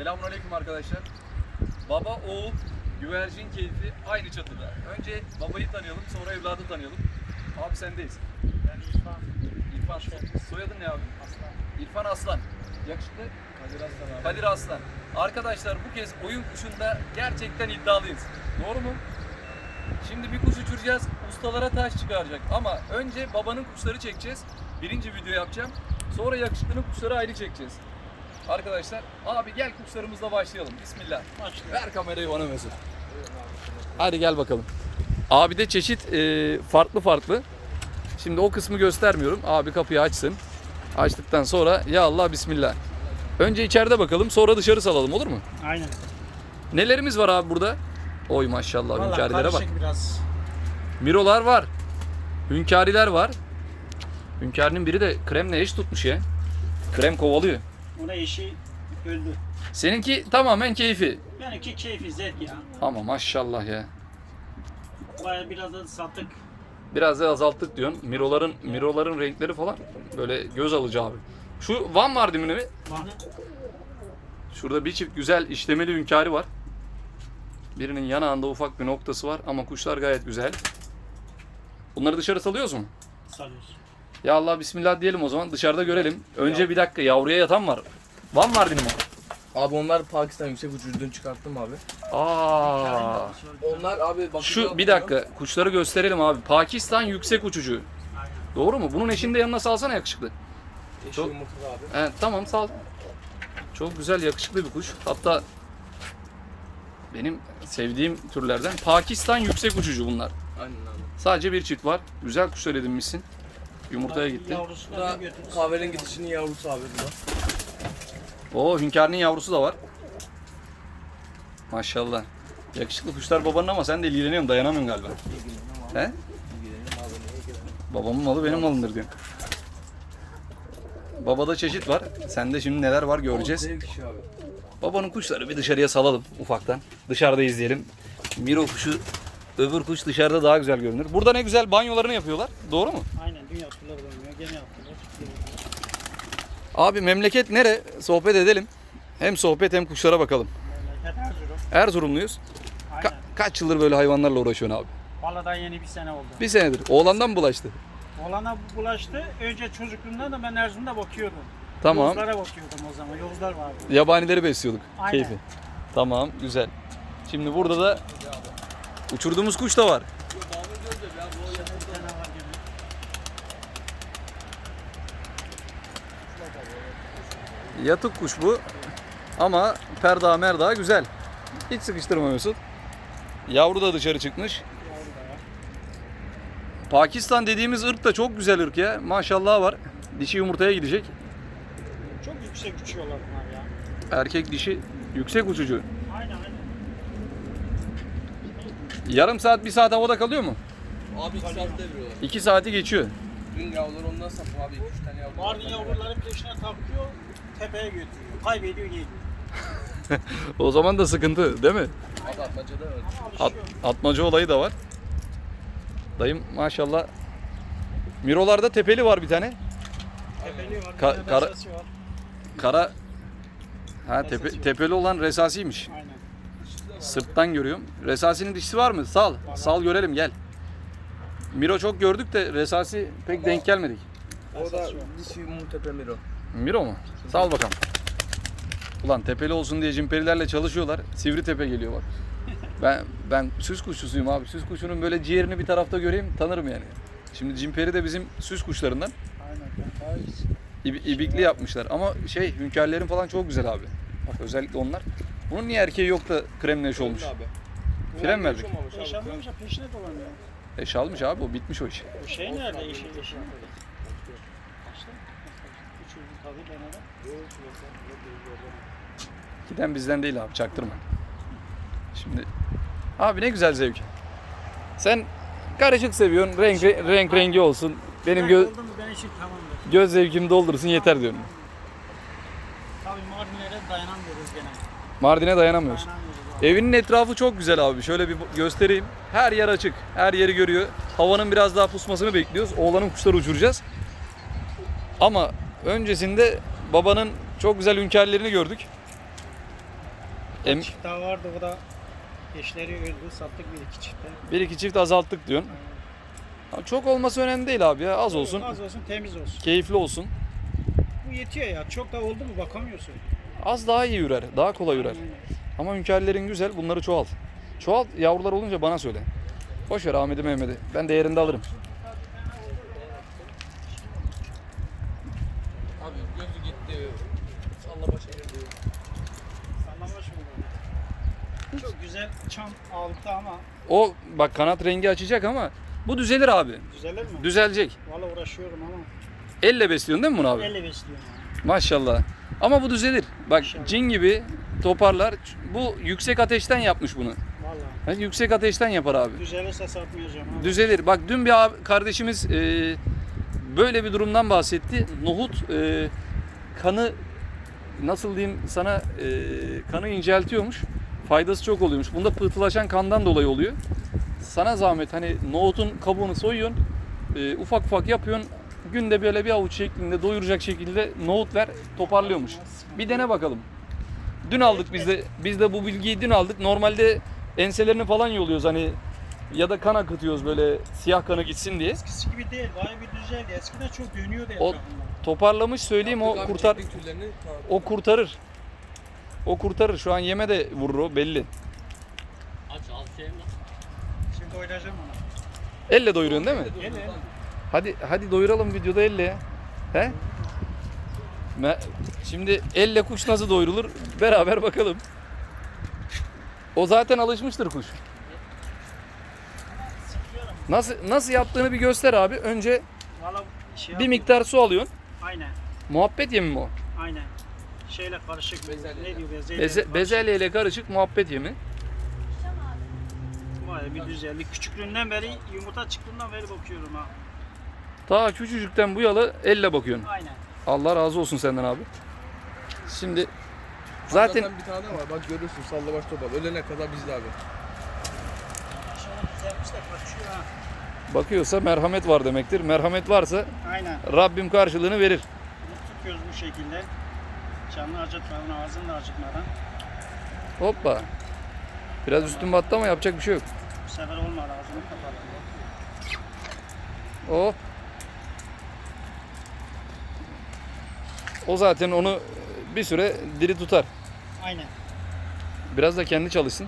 Selamünaleyküm arkadaşlar. Baba oğul güvercin keyfi aynı çatıda. Önce babayı tanıyalım, sonra evladı tanıyalım. Abi sendeyiz. Ben İrfan İrfan, soyadın ne abi? Aslan. İrfan Aslan. Yakışıklı Kadir Aslan abi. Kadir Aslan. Arkadaşlar bu kez oyun kuşunda gerçekten iddialıyız. Doğru mu? Şimdi bir kuş uçuracağız, ustalara taş çıkaracak. Ama önce babanın kuşları çekeceğiz. Birinci video yapacağım. Sonra yakışıklının kuşları ayrı çekeceğiz. Arkadaşlar, abi gel kuşlarımızla başlayalım. Bismillah. Başlıyor. Ver kamerayı bana Mesut. Hadi gel bakalım. Abi de çeşit e, farklı farklı. Şimdi o kısmı göstermiyorum. Abi kapıyı açsın. Açtıktan sonra ya Allah bismillah. Önce içeride bakalım sonra dışarı salalım olur mu? Aynen. Nelerimiz var abi burada? Oy maşallah hünkârilere bak. biraz. Mirolar var. Hünkâriler var. Hünkârinin biri de kremle eş tutmuş ya. Krem kovalıyor. Ona eşi öldü. Seninki tamamen keyfi. Benimki keyfi zevk ya. Ama maşallah ya. Baya biraz da sattık. Biraz da azalttık diyorsun. Miroların miroların renkleri falan böyle göz alıcı abi. Şu Van Mardin'i mi? Bak. Şurada bir çift güzel işlemeli hünkâri var. Birinin yanağında ufak bir noktası var ama kuşlar gayet güzel. Bunları dışarı salıyoruz mu? Salıyoruz. Ya Allah bismillah diyelim o zaman dışarıda görelim. Önce bir dakika yavruya yatan var. Van Mardin'i mi? Abi onlar Pakistan yüksek uçurduğunu çıkarttım abi. Aa. Onlar abi bak Şu bir dakika kuşları gösterelim abi. Pakistan yüksek uçucu. Doğru mu? Bunun eşini de yanına salsana yakışıklı. Eşi çok- yumurtalı abi. Evet tamam sağ ol. Çok güzel yakışıklı bir kuş. Hatta benim sevdiğim türlerden Pakistan yüksek uçucu bunlar. Aynen abi. Sadece bir çift var. Güzel kuşlar edinmişsin. Yumurtaya gitti. Bu da kahverengi dişinin yavrusu abi bu da. Oo hünkârının yavrusu da var. Maşallah. Yakışıklı kuşlar babanın ama sen de ilgileniyorsun dayanamıyorsun galiba. He? Babamın malı benim malımdır diyor. Babada çeşit var. Sende şimdi neler var göreceğiz. Zevk işi abi. Babanın kuşları bir dışarıya salalım ufaktan. Dışarıda izleyelim. Miro kuşu, öbür kuş dışarıda daha güzel görünür. Burada ne güzel banyolarını yapıyorlar. Doğru mu? Dünya turları oynuyor. Gene yaptılar. Abi memleket nere? Sohbet edelim. Hem sohbet hem kuşlara bakalım. Memleket Erzurum. Erzurumluyuz. Ka- kaç yıldır böyle hayvanlarla uğraşıyorsun abi? Valla daha yeni bir sene oldu. Bir senedir. Oğlandan mı bulaştı? Oğlana bulaştı. Önce çocukluğumda da ben Erzurum'da bakıyordum. Tamam. Yozlara bakıyordum o zaman. Yozlar vardı. Yabanileri besliyorduk. Aynen. Keyfi. Tamam güzel. Şimdi burada da uçurduğumuz kuş da var. Bir tane var gene. Yatık kuş bu. Ama perda merda güzel. Hiç sıkıştırma Mesut. Yavru da dışarı çıkmış. Pakistan dediğimiz ırk da çok güzel ırk ya. Maşallah var. Dişi yumurtaya gidecek. Çok yüksek uçuyorlar bunlar ya. Erkek dişi yüksek uçucu. Aynen aynen. Yarım saat bir saat havada kalıyor mu? Abi iki saatte veriyorlar. İki saati geçiyor. Dün yavrular ondan sapı abi. üç tane yavru. Mardin yavruların peşine takıyor, tepeye götürüyor. Kaybediyor geliyor. O zaman da sıkıntı değil mi? Abi atmacada var. At, Alışıyor. atmaca olayı da var. Dayım maşallah. Mirolarda tepeli var bir tane. Tepeli var, Ka- bir kara- var. Kara Ha tepe, Resasi var. tepeli olan resasiymiş. Aynen. Sırttan görüyorum. Resasinin dişisi var mı? Sal. Sal görelim gel. Miro çok gördük de resasi pek denk gelmedik. O da dişi yumurta pemiro. Miro mu? Sal bakalım. Ulan tepeli olsun diye cimperilerle çalışıyorlar. Sivri tepe geliyor bak. Ben ben süs kuşçusuyum abi. Süs kuşunun böyle ciğerini bir tarafta göreyim tanırım yani. Şimdi cimperi de bizim süs kuşlarından. Aynen. İbi- ibikli yapmışlar ama şey hünkârlerin falan çok güzel abi. Bak özellikle onlar. Bunun niye erkeği yok da kremle eş olmuş? Abi. Fren verdik? Yaşanmamışsa peşine dolanıyor. Eş almış abi o bitmiş o iş. O şey nerede tabii deneden. Giden bizden değil abi çaktırma. Şimdi abi ne güzel zevk. Sen karışık seviyorsun. Renk renk rengi olsun. Benim Ben gö- oldu mu ben işim tamamdır. göz zevkimi doldursun yeter diyorum. Tabii Mardinlere dayanamıyoruz gene. Mardin'e. Dayanamıyoruz. Evinin etrafı çok güzel abi. Şöyle bir göstereyim. Her yer açık. Her yeri görüyor. Havanın biraz daha pusmasını bekliyoruz. Oğlanın kuşları uçuracağız. Ama öncesinde babanın çok güzel hünkârlerini gördük. Em- Çift daha vardı o da eşleri öldü. Sattık bir iki çifte. Bir iki çift azalttık diyorsun. Ama Çok olması önemli değil abi ya. Az olsun. Az olsun temiz olsun. Keyifli olsun. Bu yetiyor ya. Çok da oldu mu bakamıyorsun. Az daha iyi ürer. Daha kolay ürer. Aynen. Ama hünkârlerin güzel. Bunları çoğalt. Çoğalt yavrular olunca bana söyle. Boş ver Ahmet'i Mehmet'i. Ben değerinde alırım. Abi gözü gitti. Salla başa girdi. Sallama şunu. Çok güzel çam aldı ama O bak kanat rengi açacak ama bu düzelir abi. düzelir mi? Düzelecek. Valla uğraşıyorum ama. Elle besliyorsun değil mi bunu abi? Elle besliyorum. Maşallah. Ama bu düzelir. Bak İnşallah. cin gibi toparlar. Bu yüksek ateşten yapmış bunu. Valla. Ha, Yüksek ateşten yapar abi. Düzelirse satmayacağım ama. Düzelir. Bak dün bir abi, kardeşimiz e, böyle bir durumdan bahsetti. Nohut e, kanı nasıl diyeyim sana e, kanı inceltiyormuş. Faydası çok oluyormuş. Bunda pıhtılaşan kandan dolayı oluyor. Sana zahmet hani nohutun kabuğunu soyuyorsun. e, ufak ufak yapıyorsun. Günde böyle bir avuç şeklinde doyuracak şekilde nohut ver toparlıyormuş. Bir dene bakalım. Dün aldık biz de biz de bu bilgiyi dün aldık. Normalde enselerini falan yoluyoruz hani ya da kan akıtıyoruz böyle siyah kanı gitsin diye. Eskisi gibi değil. Bayağı bir düzeldi. Eskiden çok dönüyordu O- etrafında. Toparlamış söyleyeyim o Yaptık abi, kurtar tamam. o kurtarır. O kurtarır. Şu an yeme de vurur o belli. Şimdi oynayacağım ona. Elle doyuruyorsun değil mi? Elle. Hadi hadi doyuralım videoda elle ya. He? Şimdi elle kuş nasıl doyurulur beraber bakalım. O zaten alışmıştır kuş. Nasıl nasıl yaptığını bir göster abi. Önce şey bir miktar su alıyorsun. Aynen. Muhabbet yemi mi o? Aynen. Şeyle karışık. Bezelye. Ne diyor bezelye? Beze, karışık. bezelye ile karışık muhabbet yemi. Vay bir düzeldi. Küçüklüğünden beri yumurta çıktığından beri bakıyorum ha. Ta küçücükten bu yalı elle bakıyorsun. Aynen. Allah razı olsun senden abi. Şimdi zaten bir tane var bak görürsün salla baş topal. Ölene kadar bizde abi. Bakıyorsa merhamet var demektir. Merhamet varsa Aynen. Rabbim karşılığını verir. Bunu tutuyoruz bu şekilde. Canlı acıtmadan, ağzını da acıtmadan. Hoppa. Biraz üstün battı ama yapacak bir şey yok. Bu sefer olmadı ağzını kapatalım. O. O zaten onu bir süre diri tutar. Aynen. Biraz da kendi çalışsın.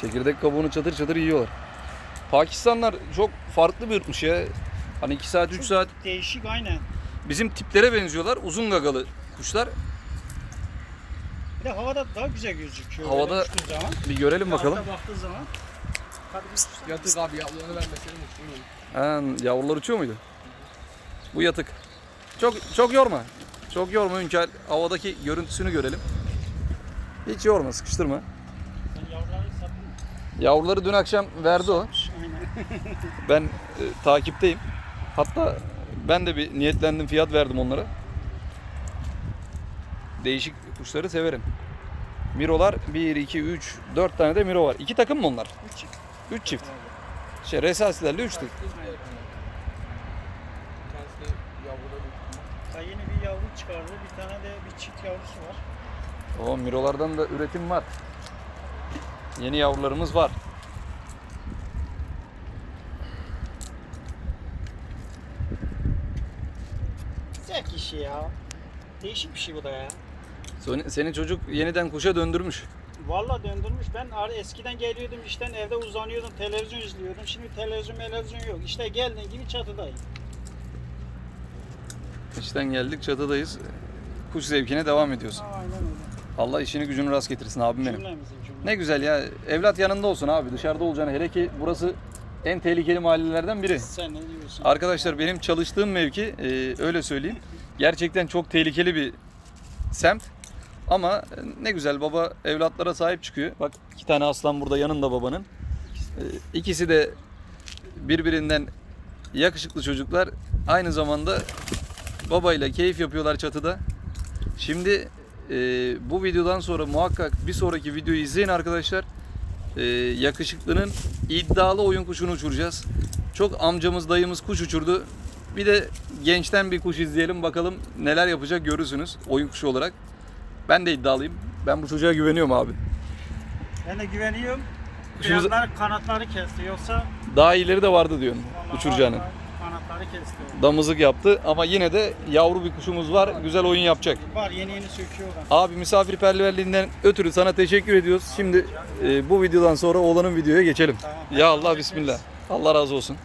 Çekirdek kabuğunu çatır çatır yiyorlar. Pakistanlar çok farklı bir ırkmış ya. Hani 2 saat 3 saat Değişik aynen. bizim tiplere benziyorlar. Uzun gagalı kuşlar. Bir de havada daha güzel gözüküyor. Havada- Böyle uçtuğu zaman. Bir görelim bakalım. Alta baktığı zaman. Yatık abi yavrularını vermesene mutluyum. Ha, yavrular uçuyor muydu? Bu yatık. Çok çok yorma. Çok yorma Hünkar. Havadaki görüntüsünü görelim. Hiç yorma, sıkıştırma. Sen yavruları sattın mı? Yavruları dün akşam verdi o. Aynen. Ben e, takipteyim. Hatta ben de bir niyetlendim, fiyat verdim onlara. Değişik kuşları severim. Mirolar 1, 2, 3, 4 tane de Miro var. İki takım mı onlar? Üç çift. 3 çift. Şey resasilerle 3 çift. Daha yeni bir yavru çıkardı. Bir tane de bir çift yavrusu var. O Mirolardan da üretim var. Yeni yavrularımız var. Zevk işi ya. Değişik bir şey bu da ya. Senin çocuk yeniden kuşa döndürmüş. Valla döndürmüş. Ben eskiden geliyordum işten evde uzanıyordum televizyon izliyordum. Şimdi televizyon televizyon yok. İşte geldiğin gibi çatıdayım. İşten geldik çatıdayız. Kuş zevkine devam ediyorsun. Aynen öyle. Allah işini gücünü rast getirsin abim benim. Cümlemizin cümle. Ne güzel ya. Evlat yanında olsun abi. Dışarıda olacağını. Hele ki burası en tehlikeli mahallelerden biri. Sen ne diyorsun? Arkadaşlar benim çalıştığım mevki e, öyle söyleyeyim. Gerçekten çok tehlikeli bir semt. Ama e, ne güzel baba evlatlara sahip çıkıyor. Bak iki tane aslan burada yanında babanın. E, ikisi de birbirinden yakışıklı çocuklar. Aynı zamanda babayla keyif yapıyorlar çatıda. Şimdi e, bu videodan sonra muhakkak bir sonraki videoyu izleyin arkadaşlar. E, yakışıklının iddialı oyun kuşunu uçuracağız. Çok amcamız dayımız kuş uçurdu. Bir de gençten bir kuş izleyelim bakalım neler yapacak görürsünüz oyun kuşu olarak. Ben de iddialıyım. Ben bu çocuğa güveniyorum abi. Ben de güveniyorum. Kuşumuz Kuşumuz... kanatları kesti yoksa daha iyileri de vardı diyorsun vallahi uçuracağının. var, var, kanatları kesti. Damızlık yaptı ama yine de yavru bir kuşumuz var. Güzel oyun yapacak. Var yeni yeni söküyorlar. Abi misafirperverliğinden ötürü sana teşekkür ediyoruz. Şimdi e, bu videodan sonra oğlanın videoya geçelim. Tamam. Ya Allah bismillah. Allah razı olsun.